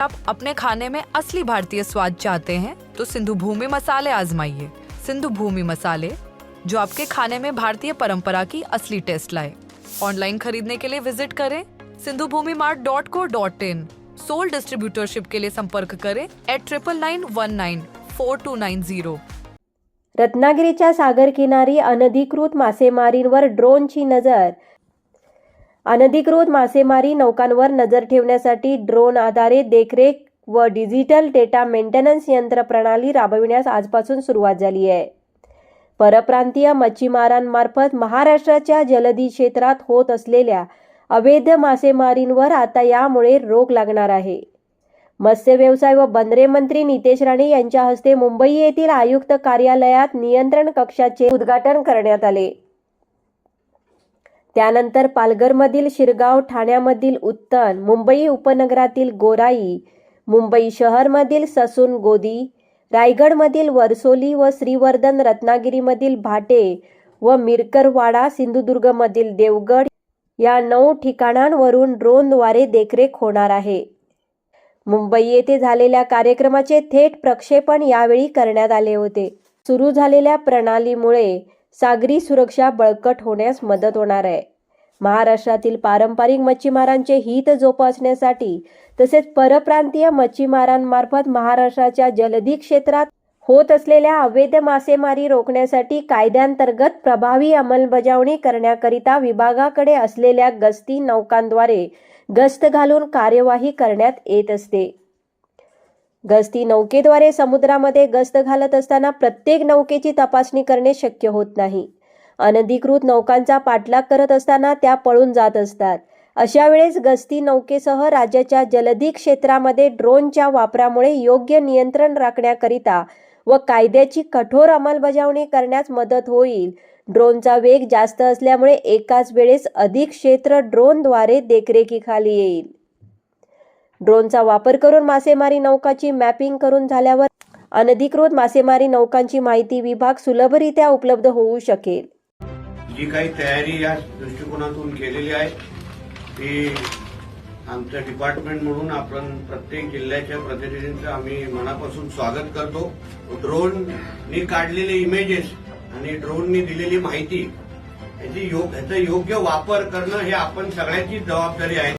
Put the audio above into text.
आप अपने खाने में असली भारतीय स्वाद चाहते हैं तो सिंधु भूमि मसाले आजमाइए। सिंधु भूमि मसाले, जो आपके खाने में भारतीय परंपरा की असली टेस्ट लाए। ऑनलाइन खरीदने के लिए विज़िट करें Sindhu Bhumi mart dot co dot in. Sole distributorship के लिए संपर्क करें at triple nine one nine four two nine zero रत्नागिरीच्या सागर किनारी अनधिकृत मासेमारींवर ड्रोनची नज़र। अनधिकृत मासेमारी नौकांवर नजर ठेवण्यासाठी ड्रोन आधारित देखरेख व डिजिटल डेटा मेंटेनन्स यंत्रप्रणाली राबविण्यास आजपासून सुरुवात झाली आहे. परप्रांतीय मच्छीमारांमार्फत महाराष्ट्राच्या जलदी क्षेत्रात होत असलेल्या अवैध मासेमारींवर आता यामुळे रोग लागणार आहे. मत्स्य व्यवसाय व बंदरे मंत्री नितेश राणे यांच्या हस्ते मुंबई येथील आयुक्त कार्यालयात नियंत्रण कक्षाचे उद्घाटन करण्यात आले. त्यानंतर पालघरमधील शिरगाव ठाण्यामधील उत्तन मुंबई उपनगरातील गोराई मुंबई शहरमधील ससून गोदी रायगडमधील वर्सोली व श्रीवर्धन रत्नागिरीमधील भाटे व मिरकरवाडा सिंधुदुर्गमधील देवगड या नऊ ठिकाणांवरून ड्रोनद्वारे देखरेख होणार आहे. मुंबई येथे झालेल्या कार्यक्रमाचे थेट प्रक्षेपण यावेळी करण्यात आले होते. सुरू झालेल्या प्रणालीमुळे सागरी सुरक्षा बळकट होण्यास मदत होणार आहे. महाराष्ट्रातील पारंपरिक मच्छीमारांचे हित जोपासण्यासाठी तसेच परप्रांतीय मच्छीमारांमार्फत महाराष्ट्राच्या जलधी क्षेत्रात होत असलेल्या अवैध मासेमारी रोखण्यासाठी कायद्यांतर्गत प्रभावी अंमलबजावणी करण्याकरिता विभागाकडे असलेल्या गस्ती नौकांद्वारे गस्त घालून कार्यवाही करण्यात येत असते. गस्ती नौकेद्वारे समुद्रामध्ये गस्त घालत असताना प्रत्येक नौकेची तपासणी करणे शक्य होत नाही. अनधिकृत नौकांचा पाठलाग करत असताना त्या पळून जात असतात. अशा वेळेस गस्ती नौकेसह राज्याच्या जलधी क्षेत्रामध्ये ड्रोनच्या वापरामुळे योग्य नियंत्रण राखण्याकरिता व कायद्याची कठोर अंमलबजावणी करण्यास मदत होईल. ड्रोनचा वेग जास्त असल्यामुळे एकाच वेळेस अधिक क्षेत्र ड्रोनद्वारे देखरेखीखाली येईल. ड्रोनचा वापर करून मासेमारी नौकाची मॅपिंग करून झाल्यावर अनधिकृत मासेमारी नौकांची माहिती विभाग सुलभरित्या उपलब्ध होऊ शकेल. जी काही तयारी या दृष्टिकोनातून केलेली आहे ती आमचं डिपार्टमेंट म्हणून आपण प्रत्येक जिल्ह्याच्या प्रतिनिधींचं आम्ही मनापासून स्वागत करतो. ड्रोननी काढलेले इमेजेस आणि ड्रोननी दिलेली माहिती याची योग ह्याचा योग्य वापर करणं हे आपण सगळ्याची जबाबदारी आहे.